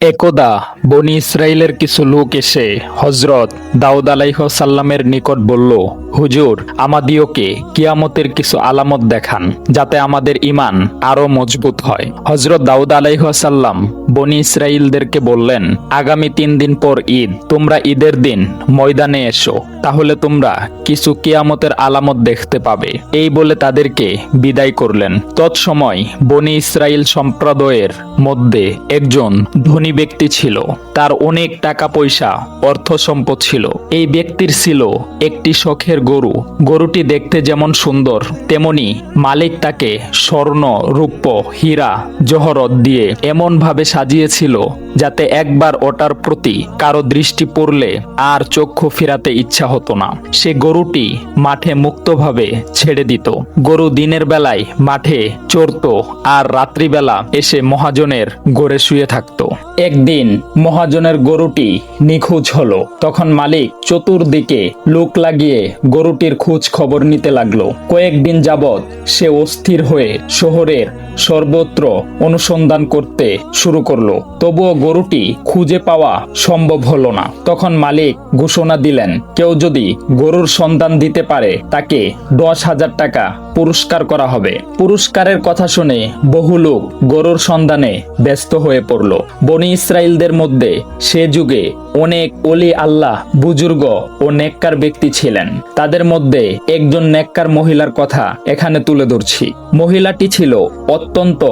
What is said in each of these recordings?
একদা বনি ইসরায়েলের কিছু লোক এসে হজরত দাউদ আলাইহসাল্লামের নিকট বলল, হুজুর, আমাদিওকে কিয়ামতের কিছু আলামত দেখান, যাতে আমাদের ইমান আরও মজবুত হয়। হজরত দাউদ আলাইহসাল্লাম বনি ইসরায়েলদেরকে বললেন, আগামী তিন দিন পর ঈদ, তোমরা ঈদের দিন ময়দানে এসো, তাহলে তোমরা কিছু কিয়ামতের আলামত দেখতে পাবে। এই বলে তাদেরকে বিদায় করলেন। তৎসময় বনি ইসরায়েল সম্প্রদায়ের মধ্যে একজন ধনী ব্যক্তি ছিল। তার অনেক টাকা পয়সা অর্থ সম্পদ ছিল। এই ব্যক্তির ছিল একটি শখের গরু। গরুটি দেখতে যেমন সুন্দর, তেমনি মালিক তাকে স্বর্ণ, রূপ্য, হীরা, জহরত দিয়ে এমনভাবে সাজিয়েছিল যাতে একবার ওটার প্রতি কারও দৃষ্টি পড়লে আর চক্ষু ফেরাতে ইচ্ছা হতো না। সে গরুটি মাঠে মুক্তভাবে ছেড়ে দিত। গরু দিনের বেলায় মাঠে চড়তো আর রাত্রিবেলা এসে মহাজনের গড়ে শুয়ে থাকতো। একদিন মহাজনের গরুটি নিখোঁজ হলো। তখন মালিক চতুর্দিকে লোক লাগিয়ে গরুটির খোঁজ খবর নিতে লাগল। কয়েকদিন যাবৎ সে অস্থির হয়ে শহরের সর্বত্র অনুসন্ধান করতে শুরু করল। তবুও গরুটি খুঁজে পাওয়া সম্ভব হলো না। তখন মালিক ঘোষণা দিলেন, কেউ যদি গরুর সন্ধান দিতে পারে, তাকে দশ হাজার টাকা পুরস্কার করা হবে। পুরস্কারের কথা শুনে বহু লোক গরুর সন্ধানে ব্যস্ত হয়ে পড়ল। বনি ইসরায়েলদের মধ্যে সে যুগে অনেক অলি আল্লাহ, বুজুর্গ ও নেককার ব্যক্তি ছিলেন। তাদের মধ্যে একজন নেককার মহিলার কথা এখানে তুলে ধরছি। মহিলাটি ছিল অত্যন্ত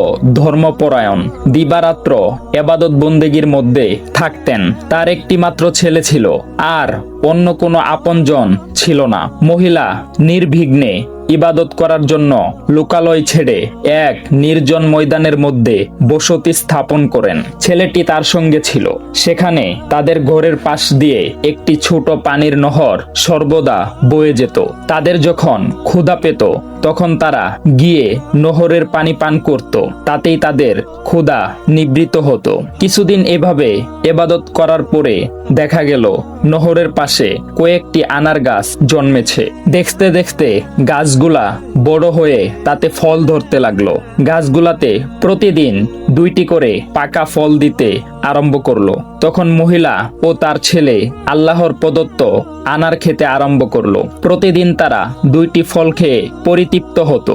ধর্মপরায়ণ, দিবারাত্র এবাদত বন্দেগীর মধ্যে থাকতেন। তার একটি মাত্র ছেলে ছিল, আর অন্য কোনো আপনজন ছিল না। মহিলা নির্বিঘ্নে ইবাদত করার জন্য লোকালয় ছেড়ে এক নির্জন ময়দানের মধ্যে বসতি স্থাপন করেন। ছেলেটি তার সঙ্গে ছিল। সেখানে তাদের ঘরের পাশ দিয়ে একটি ছোট পানির নহর সর্বদা বয়ে যেত। তাদের যখন ক্ষুধা পেত, তখন তারা গিয়ে নহরের পানি পান করত। তাতেই তাদের ক্ষুধা নিবৃত হতো। কিছুদিন এভাবে এবাদত করার পরে দেখা গেল নহরের পাশে কয়েকটি আনার গাছ জন্মেছে। দেখতে দেখতে গাছগুলা বড় হয়ে তাতে ফল ধরতে লাগল। গাছগুলাতে প্রতিদিন দুইটি করে পাকা ফল দিতে আরম্ভ করল। তখন মহিলা ও তার ছেলে আল্লাহর প্রদত্ত আনার খেতে আরম্ভ করল। প্রতিদিন তারা দুইটি ফল খেয়ে পরিতৃপ্ত হতো।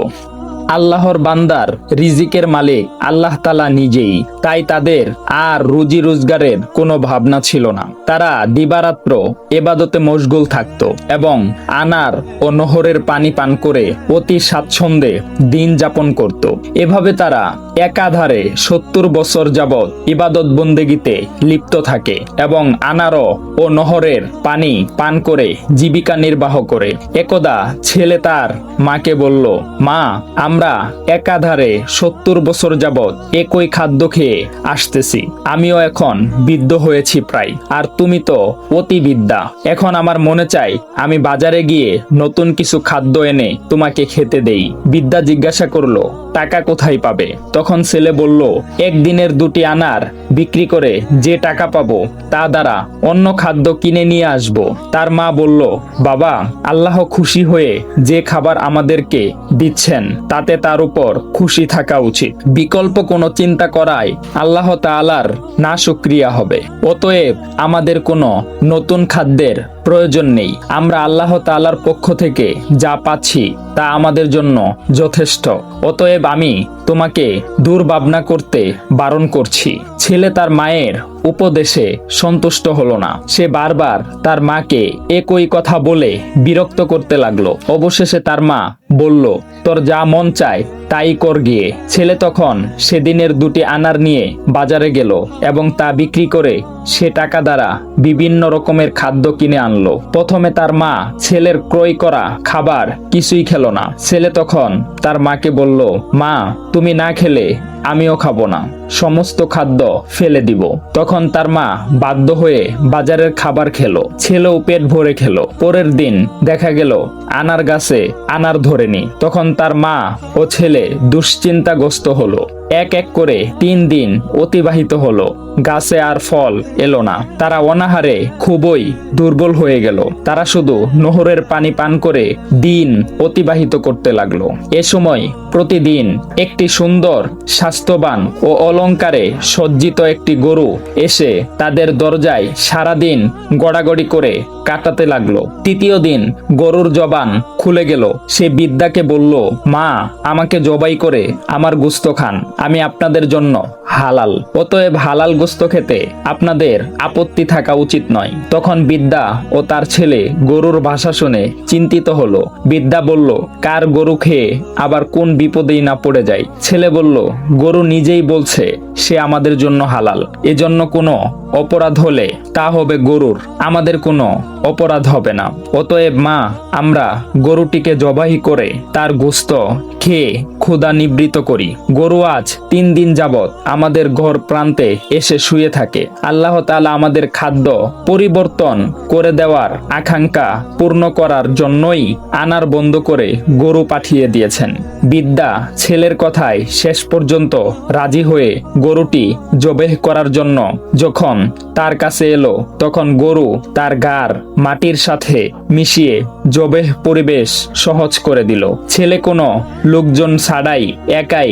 আল্লাহর বান্দার রিজিকের মালিক আল্লাহ তালা নিজেই। তাই তাদের আর রুজি রোজগারের কোনো ভাবনা ছিল না। তারা দিবারাত্র এবাদতে মশগুল থাকত এবং আনার ও নহরের পানি পান করে অতি স্বাচ্ছন্দ্যে দিন যাপন করত। এভাবে তারা একাধারে সত্তর বছর যাবৎ ইবাদত বন্দেগিতে লিপ্ত থাকে এবং আনারও ও নহরের পানি পান করে জীবিকা নির্বাহ করে। একদা ছেলে তার মাকে বলল, মা আমরা একাধারে সত্তর বছর যাবৎ একই খাদ্য খেয়ে আসতেছি। আমিও এখন বিদ্ধ হয়েছি প্রায়। আর তুমি তো অতি বিদ্যা এখন আমার মনে চাই, আমি বাজারে গিয়ে নতুন কিছু খাদ্য এনে তোমাকে খেতে দেই। বিদ্যা জিজ্ঞাসা করল টাকা কোথায় পাবে? তখন ছেলে বলল, একদিনের দুটি আনার বিক্রি করে যে টাকা পাবো, তা দ্বারা অন্য খাদ্য কিনে নিয়ে আসব। তার মা বলল, বাবা, আল্লাহ খুশি হয়ে যে খাবার আমাদেরকে দিচ্ছেন, তাতে তার উপর খুশি থাকা উচিত। বিকল্প কোনো চিন্তা করায় আল্লাহ তাআলার না সুক্রিয়া হবে। অতএব আমাদের কোনো নতুন খাদ্যের প্রয়োজন নেই। আমরা আল্লাহ তাআলার পক্ষ থেকে যা পাচ্ছি, তা আমাদের জন্য যথেষ্ট। অতএব আমি তোমাকে দুর্ভাবনা করতে বারণ করছি। ছেলে তার মায়ের উপদেশে সন্তুষ্ট হলো না। সে বারবার তার মাকে একই কথা বলে বিরক্ত করতে লাগল। অবশেষে তার মা বলল, তোর যা মন চায় তাই কর গিয়ে। ছেলে তখন সেদিনের দুটি আনার নিয়ে বাজারে গেল এবং তা বিক্রি করে সে টাকা দ্বারা বিভিন্ন রকমের খাদ্য কিনে আনলো। প্রথমে তার মা ছেলের ক্রয় করা খাবার কিছুই খেলো না। ছেলে তখন তার মাকে বলল, মা, তুমি না খেলে আমিও খাব না। সমস্ত খাদ্য ফেলে দিব। তখন তার মা বাধ্য হয়ে বাজারের খাবার খেলো, ছেলেও পেট ভরে খেলো, পরের দিন দেখা গেল আনার গাছে আনার ধরেনি। তখন তার মা ও ছেলে দুশ্চিন্তাগ্রস্ত হলো। এক এক করে তিন দিন অতিবাহিত হলো। গাছে আর ফল এলো না। তারা অনাহারে খুবই দুর্বল হয়ে গেল। তারা শুধু নহরের পানি পান করে দিন অতিবাহিত করতে লাগল। এ সময় প্রতিদিন একটি সুন্দর, স্বাস্থ্যবান ও অলংকারে সজ্জিত একটি গরু এসে তাদের দরজায় সারাদিন গড়াগড়ি করে কাটাতে লাগল। তৃতীয় দিন গরুর জবান খুলে গেল। সে বিদ্যাকে বলল, মা, আমাকে জবাই করে আমার গুস্ত খান। আমি আপনাদের জন্য হালাল। অতএব হালাল গোস্ত খেতে আপনাদের আপত্তি থাকা উচিত নয়। তখন বিদ্যা ও তার ছেলে গরুর ভাষা শুনে চিন্তিত হলো। বিদ্যা বলল, কার গরু খেয়ে আবার কোন বিপদেই না পড়ে যায়? ছেলে বলল, গরু নিজেই বলছে, সে আমাদের জন্য হালাল। এজন্য কোনো অপরাধ হলে তা হবে গরুর। আমাদের কোনো অপরাধ হবে না। অতএব মা, আমরা গরুটিকে জবাই করে তার গোস্ত খেয়ে ক্ষুধা নিবৃত করি। গরু আজ তিন দিন যাবৎ আমাদের ঘর প্রান্তে এসে শুয়ে থাকে। আল্লাহ তাআলা আমাদের খাদ্য পরিবর্তন করে দেওয়ার আকাঙ্ক্ষা পূর্ণ করার জন্যই আনার বন্ধ করে গরু পাঠিয়ে দিয়েছেন। বিদ্যা ছেলের কথায় শেষ পর্যন্ত রাজি হয়ে গরুটি জবেহ করার জন্য যখন তার কাছে এলো, তখন গরু তার গার মাটির সাথে মিশিয়ে জবেহ পরিবেশ সহজ করে দিল। ছেলে কোনো লোকজন ছাড়াই একাই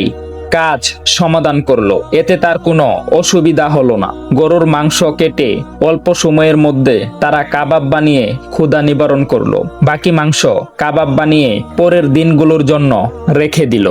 কাজ সমাধান করল। এতে তার কোনো অসুবিধা হলো না। গরুর মাংস কেটে অল্প সময়ের মধ্যে তারা কাবাব বানিয়ে ক্ষুধা নিবারণ করল। বাকি মাংস কাবাব বানিয়ে পরের দিনগুলোর জন্য রেখে দিল।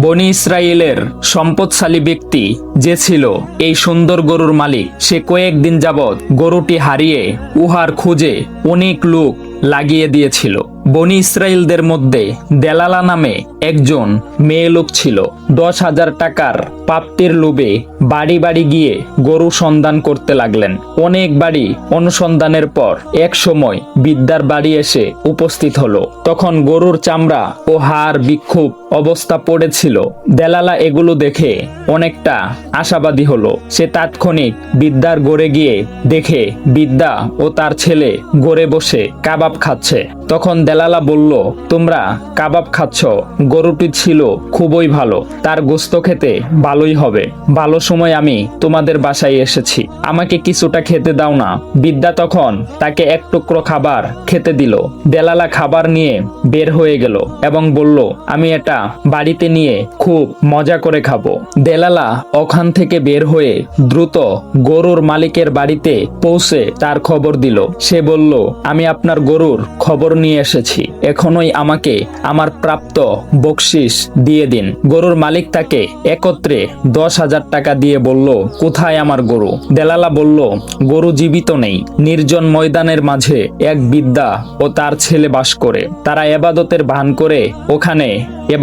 বনি ইসরায়েলের সম্পদশালী ব্যক্তি যে ছিল এই সুন্দর গরুর মালিক, সে কয়েকদিন যাবৎ গরুটি হারিয়ে উহার খুঁজে অনেক লোক লাগিয়ে দিয়েছিল। বনি ইসরায়েলদের মধ্যে দেলালা নামে একজন মেয়ে লোক ছিল। দশ হাজার টাকার প্রাপ্তির লোভে বাড়ি বাড়ি গিয়ে গরু সন্ধান করতে লাগলেন। অনেক বাড়ি অনুসন্ধানের পর এক সময় বিদ্যার বাড়ি এসে উপস্থিত হলো। তখন গরুর চামড়া ও হাড় বিক্ষোভ অবস্থা পড়েছিল। দেলালা এগুলো দেখে অনেকটা আশাবাদী হলো। সে তাৎক্ষণিক বিদ্যার গড়ে গিয়ে দেখে বিদ্যা ও তার ছেলে গড়ে বসে কাবাব খাচ্ছে। তখন দেলালা বলল, তোমরা কাবাব খাচ্ছ, গরুটি ছিল খুবই ভালো, তার গোস্ত খেতে ভালোই হবে। ভালো সময় আমি তোমাদের বাসায় এসেছি। আমাকে কিছুটা খেতে দাও না। বিদ্যা তখন তাকে এক টুকরো খাবার খেতে দিল। দেলালা খাবার নিয়ে বের হয়ে গেল এবং বলল, আমি এটা বাড়িতে নিয়ে খুব মজা করে খাব। দেলালা ওখান থেকে বের হয়ে দ্রুত গরুর মালিকের বাড়িতে পৌঁছে তার খবর দিল। সে বলল, আমি আপনার গরুর খবর নিয়ে এসেছি। এখনই আমাকে আমার প্রাপ্ত বকশিস দিয়ে দিন। গরুর মালিক তাকে একত্রে দশ হাজার টাকা দিয়ে বলল, কোথায় আমার গরু? দেলালা বলল, গরু জীবিত নেই। নির্জন ময়দানের মাঝে এক বিদ্যা ও তার ছেলে বাস করে। তারা এবাদতের ভান করে। ওখানে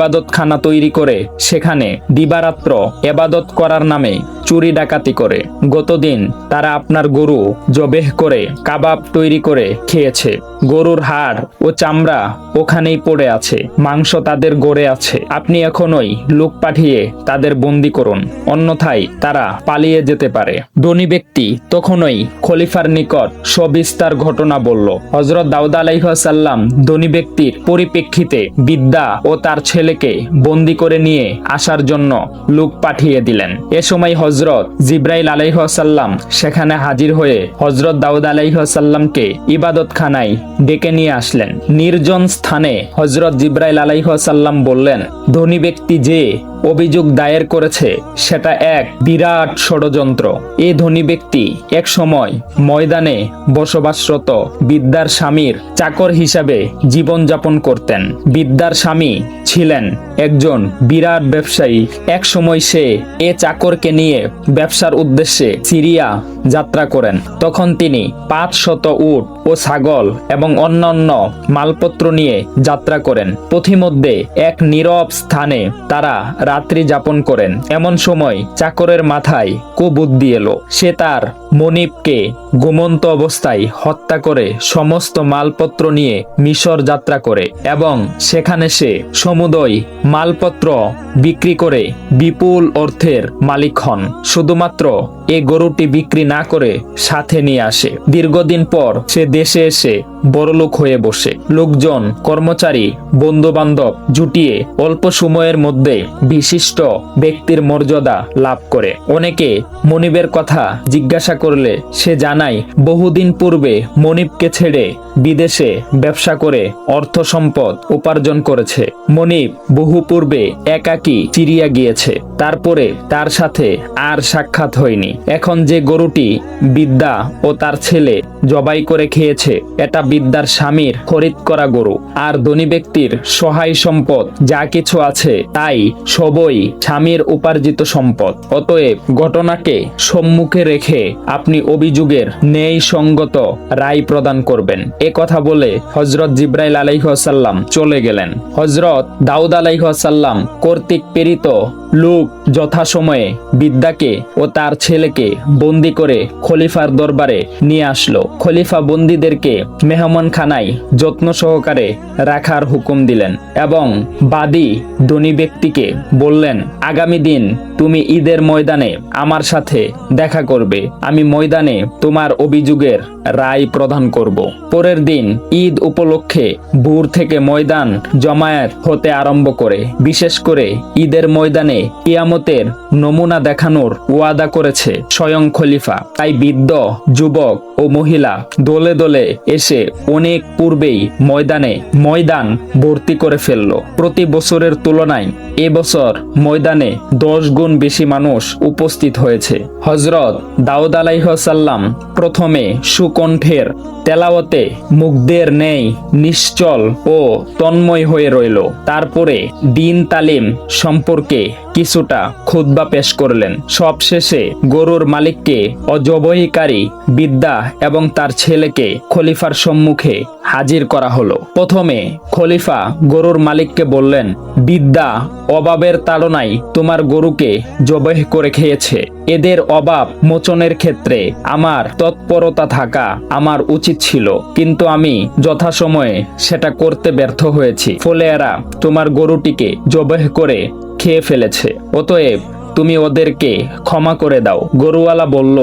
এবাদতখানা তৈরি করে সেখানে দিবারাত্র এবাদত করার নামে চুরি ডাকাতি করে। গতদিন তারা আপনার গরু জবেহ করে, কাবাব তৈরি করে খেয়েছে। গরুর হাড় ও চামড়া ওখানেই পড়ে আছে, মাংস তাদের গড়ে আছে। আপনি এখনই লোক পাঠিয়ে তাদের বন্দি করুন, অন্যথায় তারা পালিয়ে যেতে পারে। ধনী ব্যক্তি তখনই খলিফার নিকট সবিস্তার ঘটনা বলল। হজরত দাউদ আলাইহাল্লাম ধনী ব্যক্তির পরিপ্রেক্ষিতে বিদ্যা ও তার ছেলেকে বন্দি করে নিয়ে আসার জন্য লোক পাঠিয়ে দিলেন। এ সময় হজরত জিব্রাইল আলাইহসাল্লাম সেখানে হাজির হয়ে হজরত দাউদ আলাইহসাল্লামকে ইবাদত খানায় ডেকে নিয়ে আসলেন। নির্জন স্থানে হজরত জিব্রাইল আলাইহসাল্লাম বললেন, ধনী ব্যক্তি যে অভিযোগ দায়ের করেছে, সেটা এক বিরাট ষড়যন্ত্র। এ ধনী ব্যক্তি এক সময় ময়দানে বসবাসরত বিদ্যার স্বামীর চাকর হিসাবে জীবনযাপন করতেন। বিদ্যার স্বামী ছিলেন একজন বিরাট ব্যবসায়ী। এক সময় সে এ চাকরকে নিয়ে ব্যবসার উদ্দেশ্যে সিরিয়া যাত্রা করেন। তখন তিনি পাঁচ শত উট ও ছাগল এবং অন্যান্য মালপত্র নিয়ে যাত্রা করেন। পথিমধ্যে এক নীরব স্থানে তারা রাত্রি যাপন করেন। এমন সময় চাকরের মাথায় কুবুদ্ধি এলো। সে তার মনিবকে ঘুমন্ত অবস্থায় হত্যা করে সমস্ত মালপত্র নিয়ে মিশর যাত্রা করে এবং সেখানে সে সমুদয় মালপত্র বিক্রি করে বিপুল অর্থের মালিক হন। শুধুমাত্র এ গরুটি বিক্রি না করে সাথে নিয়ে আসে। দীর্ঘদিন পর সে দেশে এসে বড়লোক হয়ে বসে। লোকজন, কর্মচারী বন্ধু বান্ধব জুটিয়ে অল্প সময়ের মধ্যে বিশিষ্ট ব্যক্তির মর্যাদা লাভ করে। অনেকে মনিবের কথা জিজ্ঞাসা করলে সে জানায়, বহুদিন পূর্বে মনিবকে ছেড়ে বিদেশে ব্যবসা করে অর্থ সম্পদ উপার্জন করেছে। মনিব বহু পূর্বে একাকী চিরিয়া গিয়েছে, তারপরে তার সাথে আর সাক্ষাৎ হয়নি। এখন যে গরুটি বিদ্যা ও তার ছেলে জবাই করে খেয়েছে, এটা বিদ্যার স্বামীর খরিদ করা গরু। আর ধনী ব্যক্তির সহায় সম্পদ যা কিছু আছে, তাই সবই স্বামীর উপার্জিত সম্পদ। অতএব ঘটনাকে সম্মুখে রেখে আপনি অভিযোগের ন্যায় সঙ্গত রায় প্রদান করবেন। এ কথা বলে হজরত জিব্রাইল আলাইহাসাল্লাম চলে গেলেন। হজরত দাউদ আলাইহাসাল্লাম কর্তৃক প্রেরিত লোক যথাসময়ে বিদ্যাকে ও তার ছেলেকে বন্দি করে খলিফার দরবারে নিয়ে আসলো। খলিফা বন্দীদেরকে মেহমানখানায় যত্ন সহকারে রাখার হুকুম দিলেন এবং বাদী ধনী ব্যক্তিকে বললেন, আগামী দিন তুমি ঈদের ময়দানে আমার সাথে দেখা করবে। আমি ময়দানে তোমার অভিযোগের রায় প্রদান করব। পরের দিন ঈদ উপলক্ষে ভোর থেকে ময়দান জমায়েত হতে আরম্ভ করে। বিশেষ করে ঈদের ময়দানে কিয়ামতের নমুনা দেখানোর ওয়াদা করেছে স্বয়ং খলিফা। তাই বৃদ্ধ, যুবক ও মহিলা দলে দলে এসে অনেক পূর্বেই ময়দানে ময়দান ভর্তি করে ফেলল। প্রতি বছরের তুলনায় এবছর ময়দানে দশ গুণ বেশি মানুষ উপস্থিত হয়েছে। হজরত দাউদ আলাইহসাল্লাম প্রথমে সুকণ্ঠের তেলাওয়াতে মুগ্ধের নেই, নিশ্চল ও তন্ময় হয়ে রইল। তারপরে দিন তালিম সম্পর্কে কিছুটা খুদ্া পেশ করলেন। সবশেষে গরুর মালিককে অজবহিকারী বিদ্যা এবং তার ছেলেকে খলিফার সম্মুখে হাজির করা হলো। প্রথমে খলিফা গরুর মালিককে বললেন, বিদ্যা অভাবের তাড়নায় তোমার গরুকে জবেহ করে খেয়েছে। এদের অভাব মোচনের ক্ষেত্রে আমার তৎপরতা থাকা আমার উচিত ছিল, কিন্তু আমি যথাসময়ে সেটা করতে ব্যর্থ হয়েছি। ফলে এরা তোমার গরুটিকে জবেহ করে খেয়ে ফেলেছে। অতএব তুমি ওদেরকে ক্ষমা করে দাও। গরুওয়ালা বলল,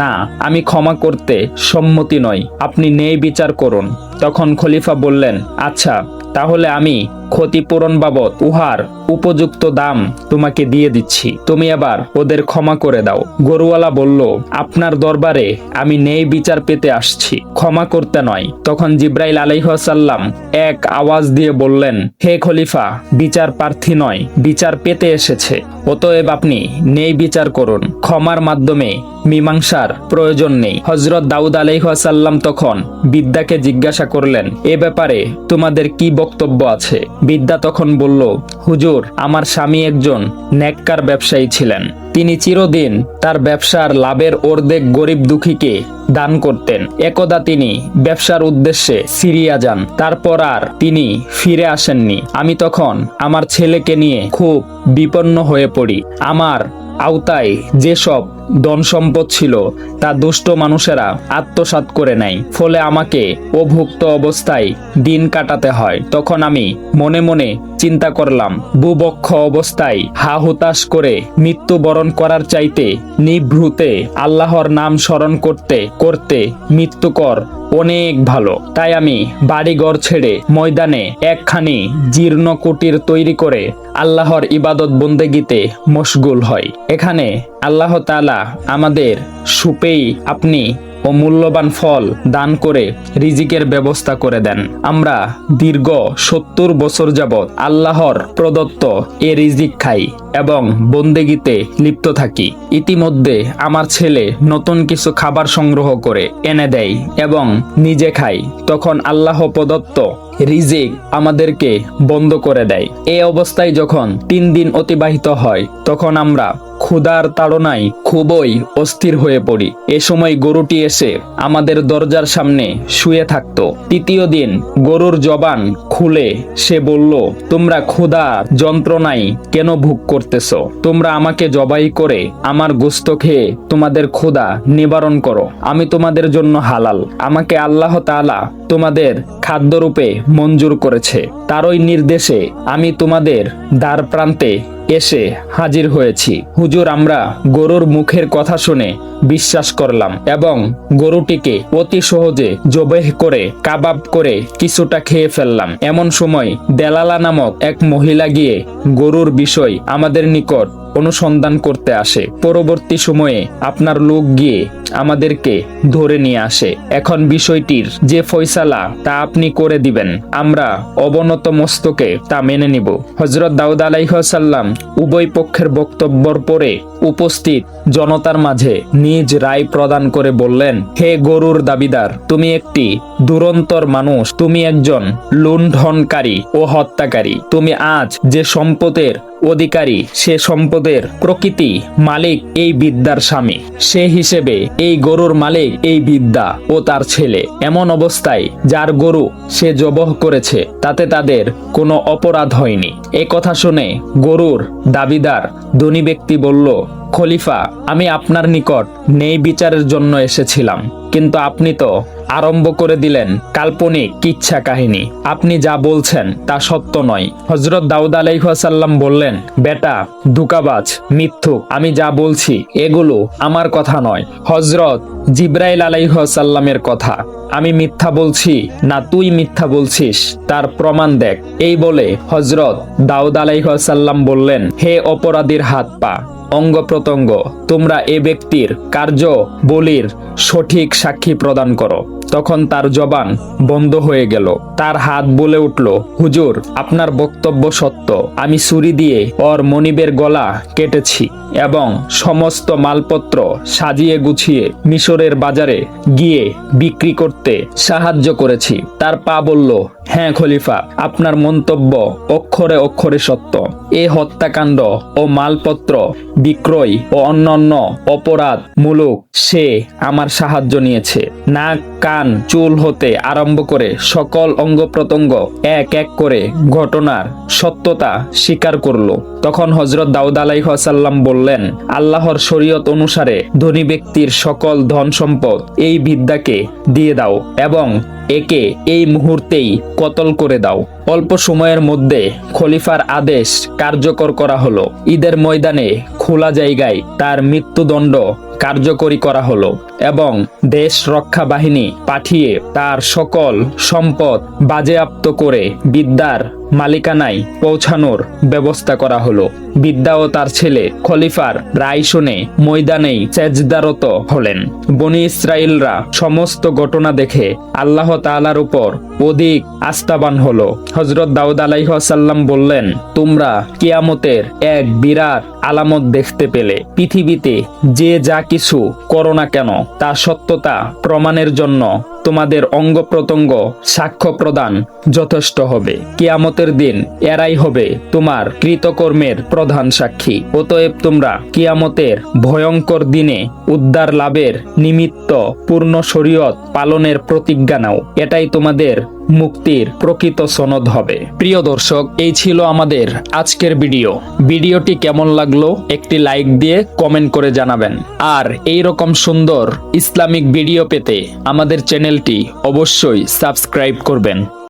না, আমি ক্ষমা করতে সম্মতি নই। আপনি নেই বিচার করুন। তখন খলিফা বললেন আচ্ছা তাহলে আমি ক্ষতিপূরণ বাবদ উহার উপযুক্ত দাম তোমাকে দিয়ে দিচ্ছি। তুমি আবার ওদের ক্ষমা করে দাও। গরুওয়ালা বলল, আপনার দরবারে আমি নেই বিচার পেতে আসছি। ক্ষমা করতে নয়। তখন জিব্রাইল আলাইহাসাল্লাম এক আওয়াজ দিয়ে বললেন, হে খলিফা, বিচার প্রার্থী নয়, বিচার পেতে এসেছে। অতএব আপনি নেই বিচার করুন। ক্ষমার মাধ্যমে মীমাংসার প্রয়োজন নেই। হজরত দাউদ আলাইহাসাল্লাম তখন বিদ্যাকে জিজ্ঞাসা করলেন, এ ব্যাপারে তোমাদের কি বক্তব্য আছে? বিদ্যা তখন বলল হুজুর আমার স্বামী একজন ন্যাক্কার ব্যবসায়ী ছিলেন। তিনি চিরদিন তার ব্যবসার লাভের অর্ধেক গরিব দুঃখীকে দান করতেন। একদা তিনি ব্যবসার উদ্দেশ্যে সিরিয়া যান, তারপর আর তিনি ফিরে আসেননি। আমি তখন আমার ছেলেকে নিয়ে খুব বিপন্ন হয়ে পড়ি। আমার আওতায় যেসব ধন সম্পদ ছিল, তা দুষ্ট মানুষেরা আত্মসাৎ করে নেয়। ফলে আমাকে অভুক্ত অবস্থায় দিন কাটাতে হয়। তখন আমি মনে মনে চিন্তা করলাম, বুবক্ষ অবস্থায় হা হুতাশ করে মৃত্যুবরণ করার চাইতে নিভ্রুতে আল্লাহর নাম স্মরণ করতে করতে মৃত্যুকর অনেক ভালো। তাই আমি বাড়িঘর ছেড়ে ময়দানে একখানি জীর্ণ কুটির তৈরি করে আল্লাহর ইবাদত বন্দেগিতে মশগুল হয় এখানে আল্লাহ তাআলা আমাদের সুপেই আপনি ও মূল্যবান ফল দান করে রিজিকের ব্যবস্থা করে দেন। আমরা দীর্ঘ সত্তর বছর যাবৎ আল্লাহর প্রদত্ত এ রিজিক খাই এবং বন্দেগিতে লিপ্ত থাকি। ইতিমধ্যে আমার ছেলে নতুন কিছু খাবার সংগ্রহ করে এনে দেয় এবং নিজে খাই, তখন আল্লাহ প্রদত্ত রিজিক আমাদেরকে বন্ধ করে দেয়। এ অবস্থায় যখন তিন দিন অতিবাহিত হয়, তখন আমরা ক্ষুধার তাড়নায় খুবই অস্থির হয়ে পড়ি। এ সময় গরুটি এসে আমাদের দরজার সামনে শুয়ে থাকতো। তৃতীয় দিন গরুর জবান খুলে সে বলল, তোমরা ক্ষুধা যন্ত্রণায় কেন ভোগ করতেছ? তোমরা আমাকে জবাই করে আমার গোস্ত খেয়ে তোমাদের ক্ষুধা নিবারণ করো। আমি তোমাদের জন্য হালাল। আমাকে আল্লাহ তাআলা তোমাদের খাদ্যরূপে মঞ্জুর করেছে। তারই নির্দেশে আমি তোমাদের দ্বার প্রান্তে এসে হাজির হয়েছি। হুজুর, আমরা গরুর মুখের কথা শুনে বিশ্বাস করলাম এবং গরুটিকে অতি সহজে জবেহ করে, কাবাব করে কিছুটা খেয়ে ফেললাম। এমন সময় দেলালা নামক এক মহিলা গিয়ে গরুর বিষয় আমাদের নিকট অনুসন্ধান করতে আসে। পরবর্তী সময়ে আপনার লোক গিয়ে আমাদেরকে ধরে নিয়ে আসে। এখন বিষয়টির যে ফয়সালা তা আপনি করে দিবেন। আমরা অবনত মস্তকে তা মেনে নিব। হজরত দাউদ আলাইসাল্লাম উভয় পক্ষের বক্তব্যর পরে উপস্থিত জনতার মাঝে নিজ রায় প্রদান করে বললেন, হে গরুর দাবিদার, তুমি একটি দুরন্তর মানুষ। তুমি একজন লুণ্ঠনকারী ও হত্যাকারী। তুমি আজ যে সম্পদের অধিকারী, সে সম্পদের প্রকৃতি মালিক এই বিদ্যার স্বামী। সে হিসেবে এই গরুর মালিক এই বিদ্যা ও তার ছেলে। এমন অবস্থায় যার গরু সে জবহ করেছে, তাতে তাদের কোনো অপরাধ হয়নি। এ কথা শুনে গরুর দাবিদার ধনী ব্যক্তি বলল খলিফা, আমি আপনার নিকট নেই বিচারের জন্য এসেছিলাম। কিন্তু আপনি তো আরম্ভ করে দিলেন কাল্পনিক কিচ্ছা কাহিনী। আপনি যা বলছেন তা সত্য নয়। হজরত দাউদ আলাইহাসাল্লাম বললেন, বেটা দুকাবাজ মিথ্যুক, আমি যা বলছি এগুলো আমার কথা নয়। হজরত জিব্রাইল আলাইহাসাল্লামের কথা। আমি মিথ্যা বলছি না তুই মিথ্যা বলছিস, তার প্রমাণ দেখ। এই বলে হজরত দাউদ আলাইহাসাল্লাম বললেন, হে অপরাধীর হাত পা অঙ্গ প্রত্যঙ্গ তোমরা এ ব্যক্তির কার্য বলির সঠিক সাক্ষী প্রদান করো। তখন তার জবান বন্ধ হয়ে গেল। তার হাত বলে উঠল, হুজুর, আপনার বক্তব্য সত্য। আমি ছুরি দিয়ে ওর মনিবের গলা কেটেছি এবং সমস্ত মালপত্র সাজিয়ে গুছিয়ে মিশরের বাজারে গিয়ে বিক্রি করতে সাহায্য করেছি। তার পা বলল হ্যাঁ খলিফা, আপনার মন্তব্য অক্ষরে অক্ষরে সত্য। এ হত্যাকাণ্ড ও মালপত্র বিক্রয় ও অন্যান্য অপরাধ মূলক সে আমার সাহায্য নিয়েছে। নাক কান, চুল হতে আরম্ভ করে সকল অঙ্গ প্রত্যঙ্গ এক এক করে ঘটনার সত্যতা স্বীকার করল। তখন হজরত দাউদ আলাইহাসাল্লাম বললেন, আল্লাহর শরীয়ত অনুসারে ধনী ব্যক্তির সকল ধন সম্পদ এই বিদ্যাকে দিয়ে দাও এবং একে এই মুহূর্তেই কতল করে দাও। অল্প সময়ের মধ্যে খলিফার আদেশ কার্যকর করা হলো। ঈদের ময়দানে খোলা জায়গায় তার মৃত্যুদণ্ড কার্যকরী করা হলো এবং দেশ রক্ষা বাহিনী পাঠিয়ে তার সকল সম্পদ বাজেয়াপ্ত করে বিদ্যার মালিকানায় পৌঁছানোর ব্যবস্থা করা হলো। বিদ্যা ও তার ছেলে খলিফার রায় শুনে ময়দানেই সেজদারত হলেন। বনি ইসরায়েলরা সমস্ত ঘটনা দেখে আল্লাহ তাআলার উপর অধিক আস্থাবান হলো। হজরত দাউদ আলাইহাসাল্লাম বললেন, তোমরা কিয়ামতের এক বিরাট আলামত দেখতে পেলে। পৃথিবীতে যে যা কিছু করো না কেন, তা সত্যতা প্রমাণের জন্য তোমাদের অঙ্গ প্রত্যঙ্গ সাক্ষ্য প্রদান যথেষ্ট হবে। কিয়ামতের দিন এরাই হবে তোমার কৃতকর্মের প্রধান সাক্ষী। অতএব তোমরা কিয়ামতের ভয়ঙ্কর দিনে উদ্ধার লাভের নিমিত্ত পূর্ণ শরীয়ত পালনের প্রতিজ্ঞা নাও। এটাই তোমাদের মুক্তির প্রকৃত সনদ হবে। প্রিয় দর্শক, এই ছিল আমাদের আজকের ভিডিও। ভিডিওটি কেমন লাগল একটি লাইক দিয়ে কমেন্ট করে জানাবেন। আর এই রকম সুন্দর ইসলামিক ভিডিও পেতে আমাদের চ্যানেলটি অবশ্যই সাবস্ক্রাইব করবেন।